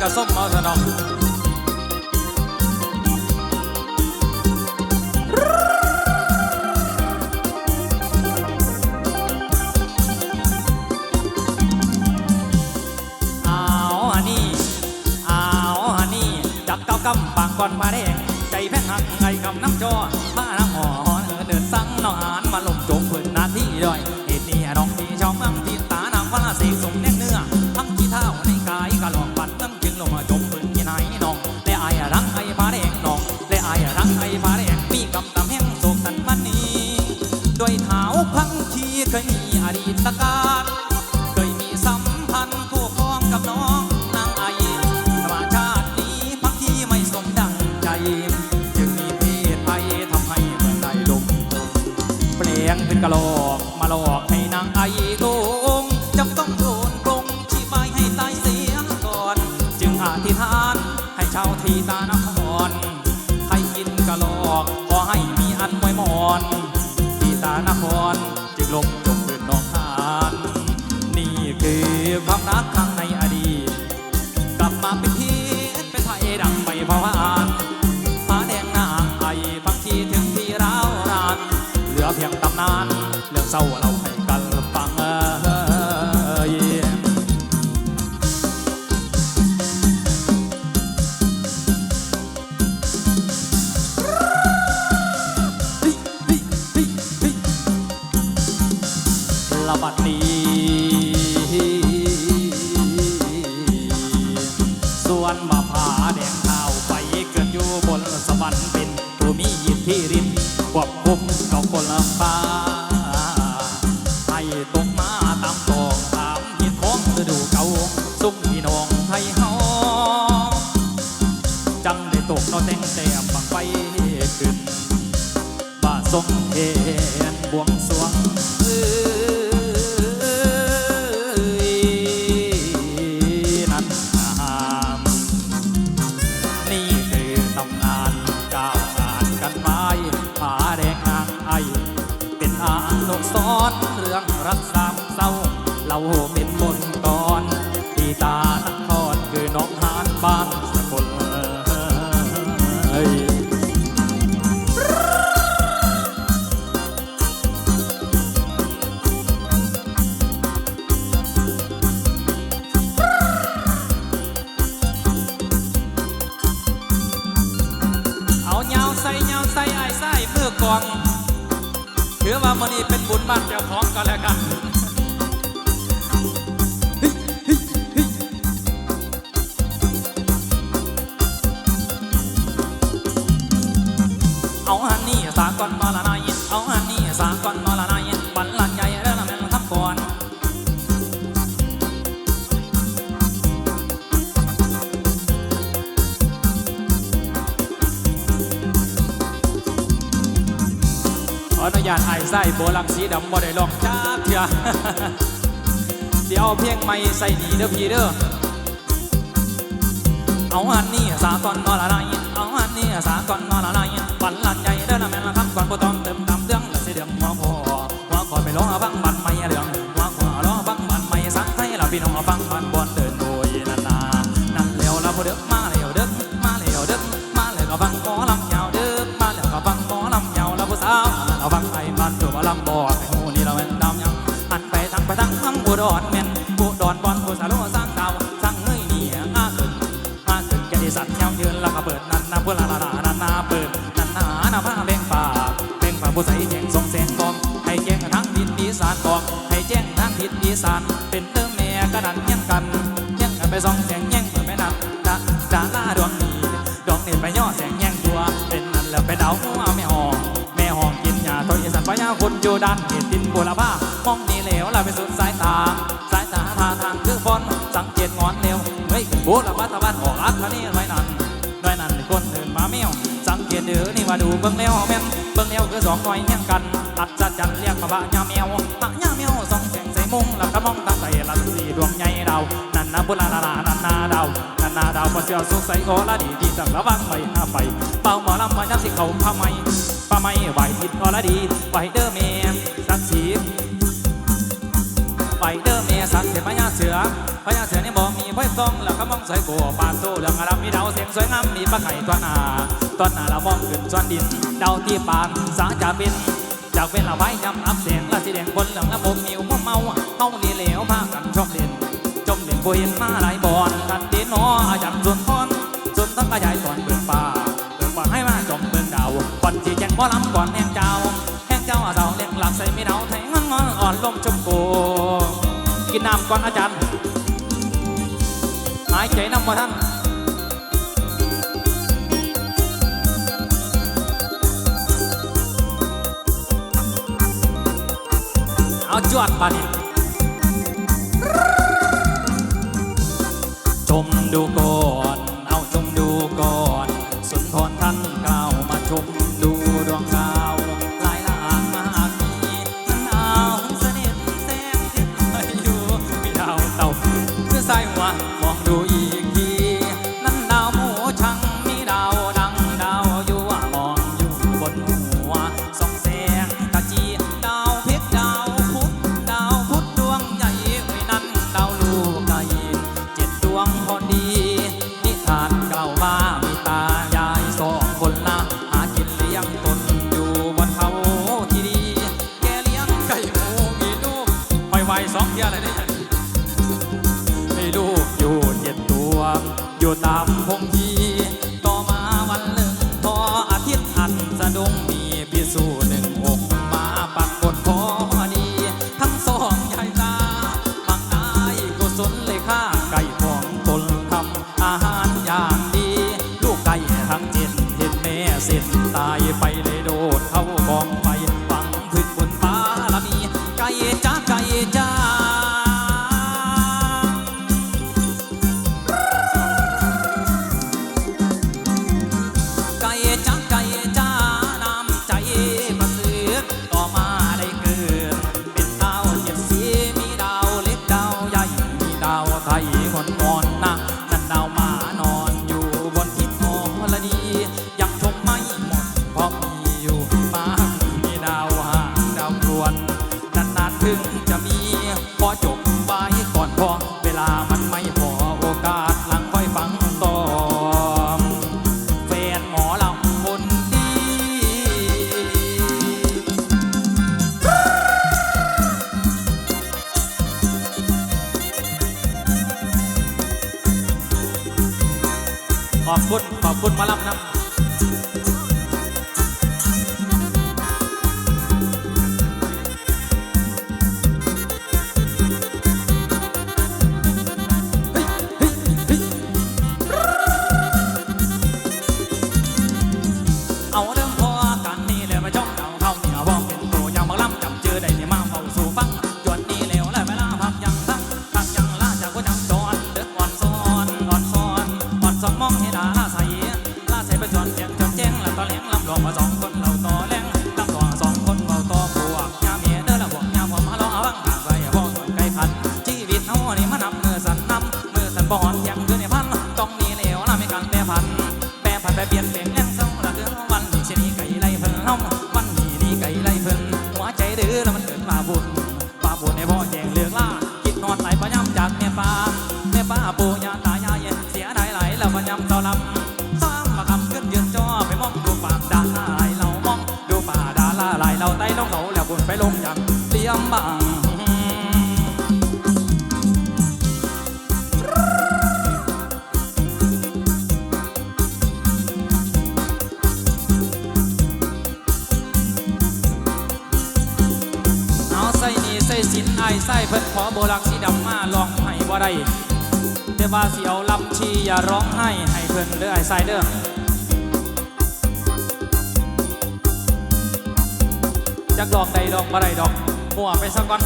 กระส้มเอาสนอฮันีอาอันีจับเก้ากำปางก่อนมาแดงใจแพ้หักไงคำน้ำจอมา ปลี่ยงเป็นกะโหลก มาหลอกให้นางไอโกงจำต้องโดนปรงชี้ไม้ให้ตายเสียก่อน จึงอธิษฐานให้ชาวทีตานครให้กินกะโหลก ขอให้มีอันไว้มอน มาผาแดงเท้าไปเกิดอยู่บนสวรรค์เป็นผู้มีอิทธิฤทธิ์ควบคุมดอกคนละฟ้าให้ตกมาตามตองตามหินของฤดูเก่าซุ้มพี่น้องไทยเฮาจังได้ตกนอแต่งแต้มบังไฟขึ้นบ่าทรงเห็นบวงสรว ไอ เป็นอานุสรณ์เรื่องรักสามเศร้า เราเป็นบนตอน ที่ตานครคือน้องหานบ้าน ถือว่ามันนี้เป็นบุญบ้านเจ้าของก็แล้วกัน ออนุญาตไอ้ไส้โบลังสีดำบ่ได้ลองจ้าเถื่อเดี๋ยวเพียงไม่ใส่หนีเด้อพี่เด้อเอาอันนี้สากลนอนละไรเอาอันนี้สากลนอนละลายปันลันใหญ่เด้อนะแม่ละคำก่อนบ่ต้ ทิศอีสานเป็นเติมแม่กระดันยังกันยังกันไปสองแสงแย่งเปิดแม่นักดาดาลาดวงนี้ดวงนี้ไปย่อแสงแย่งตัว เป็นนั่นแล้วไปเดาหัวแม่หองแม่หองกินยาตัวอีสานพญาคนอยู่ด้านเขตดินบุรพามองนี่เหลวแล้วไปสุดสายตา สายตาทาทางคือฟอนสังเกตงอนเร็วเฮ้ยโบละบัตะบัตออกอัดมานี่ไว้นั่นไว้นั่นคนอื่นมาเมียวสังเกตเด้อนี่ว่าดูเบิ่งแล้วแม่นเบิ่งแล้วคือสองหน่อยเฮียงกันอัดจัดจันเรียกมาบะยาแมวบะยา มงแสงใส่มุงแล้วก็มองตาใส่ละสีดวงใหญ่ดาวนันนะบุลาลาลานันนาดาวนันนาดาวพอเสียวสุกใส่ขอละดีดีจังระวังไว้หน้าไปเป่าหมอลำมาย้ำสิเขาผ้าไหมผ้าไหมไหวทิดอละดีไหวเด้อแม่สักสีไปเด้อแม่สัตเห็นพญาเสือพญาเสือนี่บอกมีไฟตองแล้วก็มองสวยกัวปานสู้เรื่องอารมมีดาวเสียงสวยงามมีปลาไข่ตัวหนาตอนหนาเรามองขึ้นส่วนดินดาวที่ปานสาจะเป็นจากเป็นละไว้ยำอับเสียงละสีแดงคนเหลืองละมุมมิว มัวเมาเฮานี่เหลวพากันชอบเล่นจมเล่นบ่เห็นมาหลายบอนกันตีนอ้อาจารย์ส่วนทอนส่วนต้องกระจายตอนเปิดป่าเปิดป่าให้มาจมเบิ่งดาวก่อนที่แจงบ่ลำก่อนแห่งเจ้าแห่งเจ้าอาเสาเลี้ยงหลับใส่ไม่เดาแทงงอนอ่อนลมชมพูกินน้ำก่อนอาจารย์หายใจน้ำบ่ท่าน ดยอดปานิชมดูโก อยู่ตามพงทีต่อมาวันหนึ่งพออาทิตย์หันสะดงมีพิสูหนึ่งอกมาปรากฏพอดี ทั้งสองใหญ่ตาบางนายกุศลเลยค่าไก่ทองตนทำอาหารอย่างดี ลูกไก่ทั้งเจ็ดเห็นแม่เสร็จตายไปเลย ถึงจะมีพอจบไว้ก่อนพอ เวลามันไม่พอโอกาสหลังค่อยฟังต่อแฟนหมอลำคนดี ขอบคุณ ขอบคุณหมาลำนะ จอนแจงจอนแจ้งแล้วตอนเลี้ยงลำหลองมาสอง ไปลงอย่างเลี้ยมบังเอาใส่นี่ใส่สินไอใส่เพิ่นขอโบรักสีดำมาลองให้บ่ได้แต่ว่าสิเอาลำชีอย่าร้องไห้ให้เพิ่นเด้อไอใส่เด้อ จักดอกใดดอกบ่ได้ดอกมั่วไปซะก่อน